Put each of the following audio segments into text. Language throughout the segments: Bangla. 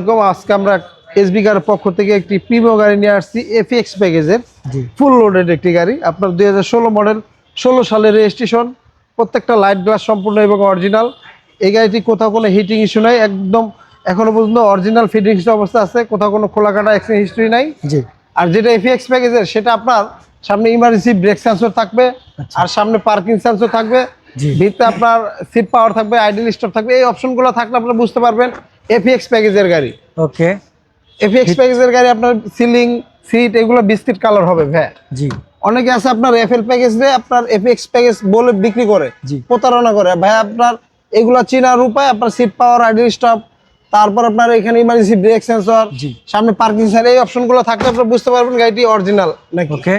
আলাইকুম আজকে আমরা এসবি পক্ষ থেকে একটি প্রিমিয় গাড়ি নিয়ে আসছি এফএক্স প্যাকেজের ফুল লোডেড একটি গাড়ি। আপনার দুই হাজার ষোলো মডেল ষোলো সালের রেজিস্ট্রেশন প্রত্যেকটা লাইট গ্লাস সম্পূর্ণ এবং অরিজিনাল এই গাড়িটি কোথাও কোনো হিটিং ইস্যু নাই একদম এখনও পর্যন্ত অরিজিনাল ফিটিং অবস্থা আছে কোথাও কোনো খোলা কাটা অ্যাক্সিডেন্ট হিস্ট্রি নাই। জি। আর যেটা এফএক্স প্যাকেজের সেটা আপনার সামনে ইমার্জেন্সি ব্রেক সেন্সর থাকবে আর সামনে পার্কিং সেন্সর থাকবে। ভিতরে আপনার সিট পাওয়ার থাকবে আইডল স্টপ থাকবে এই অপশনগুলো থাকলে আপনারা বুঝতে পারবেন। এফএক্স প্যাকেজের গাড়ি। ওকে এফএক্স প্যাকেজের গাড়ি আপনার সিলিং সিট এগুলো বিস্কিট কালার হবে ভাই। জি। অনেকে আছে আপনার এফএল প্যাকেজ দিয়ে আপনার এফএক্স প্যাকেজ বলে বিক্রি করে জি। প্রতারণা করে। ভাই আপনার এগুলো চিনার উপায় আপনার সিট পাওয়ার আইডল স্টপ তারপর আপনার এখানে ইমার্জেন্সি ব্রেক সেন্সর জি। সামনে পার্কিং সেন্সর এই অপশনগুলো থাকলে আপনারা বুঝতে পারবেন গাড়িটি অরিজিনাল নাকি। ওকে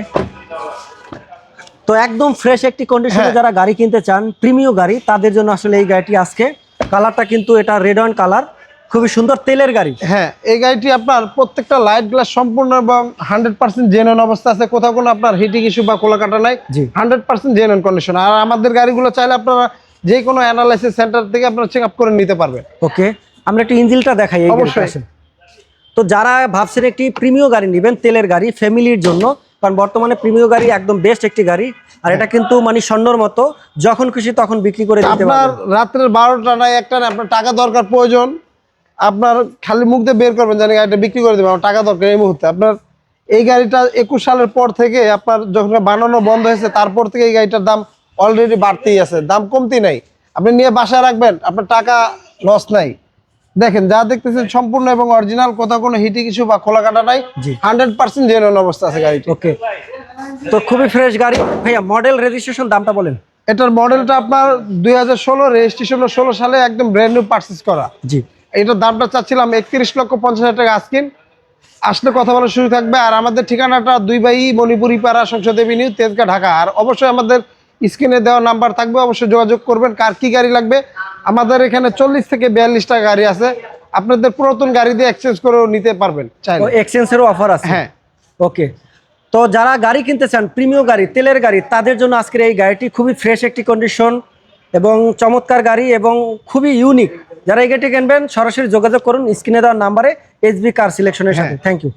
তো একদম ফ্রেশ একটি কন্ডিশনে হ্যাঁ। যারা গাড়ি কিনতে চান প্রিমিয় গাড়ি তাদের জন্য আসলে এই গাড়িটি আজকে। কালারটা কিন্তু এটা রেড অন কালার খুবই সুন্দর তেলের গাড়ি। হ্যাঁ এই গাড়িটি আপনার প্রত্যেকটা লাইট গ্লাস সম্পূর্ণ এবং হান্ড্রেড পার্সেন্ট জেনুইন অবস্থা আছে। কোথাও কোনো আপনার হিটিং ইস্যু বা কোলাকাটা নাই। হান্ড্রেড পার্সেন্ট জেনুইন কন্ডিশন আর আমাদের গাড়িগুলো চাইলে আপনারা যে কোনো অ্যানালাইসিস সেন্টার থেকে আপনারা চেক আপ করে নিতে পারবেন। ওকে আমরা একটু ইঞ্জিলটা দেখাই অবশ্যই। তো যারা ভাবছেন একটি প্রিমিয় গাড়ি নেবেন তেলের গাড়ি ফ্যামিলির জন্য কারণ বর্তমানে প্রিমিয় গাড়ি একদম বেস্ট একটি গাড়ি। আর এটা কিন্তু মানে স্বর্ণর মতো যখন খুশি তখন বিক্রি করে দিতে আপনার পারবেন। রাত্রের বারোটা নাই একটা আপনার টাকা দরকার প্রয়োজন। আপনার খালি মুখ দিয়ে বের করবেন জানি গাড়িটা বিক্রি করে দেবেন আমার টাকা দরকার এই মুহূর্তে। আপনার এই গাড়িটা একুশ সালের পর থেকে আপনার যখন বানানো বন্ধ হয়েছে তারপর থেকে এই গাড়িটার দাম অলরেডি বাড়তেই আছে। দাম কমতি নাই। আপনি নিয়ে বাসায় রাখবেন আপনার টাকা লস নাই। দেখেন যা দেখতেছেন সম্পূর্ণ এবং অরিজিনাল কোথাও কোনো হিটি কিছু বা খোলা কাটা নাই। হান্ড্রেড পার্সেন্ট জেনুইন অবস্থা আছে গাড়িটি। ওকে তো খুবই ফ্রেশ গাড়ি। ভাইয়া মডেল রেজিস্ট্রেশন দামটা বলেন। এটার মডেলটা আপনার দুই হাজার ষোলো রেজিস্ট্রেশন ষোলো সালে একদম ব্র্যান্ড নিউ পার্চেস করা। জি। এটার দামটা চাচ্ছিলাম একত্রিশ লক্ষ পঞ্চাশ হাজার টাকা আজকিন আসলে কথা বলার শুরু থাকবে। আর আমাদের ঠিকানাটা দুই বাই মণিপুরি পাড়া সংসদ এভিনিউ তেজগা ঢাকা। আর অবশ্যই আমাদের স্ক্রিনে দেওয়া নাম্বার থাকবে অবশ্যই যোগাযোগ করবেন। কার কি গাড়ি লাগবে? আমাদের এখানে চল্লিশ থেকে বিয়াল্লিশটা গাড়ি আছে। আপনাদের পুরাতন গাড়ি দিয়ে এক্সচেঞ্জ করেও নিতে পারবেন চাইলে। এক্সচেঞ্জেরও অফার আছে? হ্যাঁ। ওকে। তো যারা গাড়ি কিনতে চান প্রিমিয় গাড়ি তেলের গাড়ি তাদের জন্য আজকের এই গাড়িটি খুবই ফ্রেশ একটি কন্ডিশন এবং চমৎকার গাড়ি এবং খুবই ইউনিক যারা এই গাড়িটি কিনবেন সরাসরি যোগাযোগ করুন স্ক্রিনে দেওয়ার নাম্বারে এইচবি কার সিলেকশনের সাথে। Thank you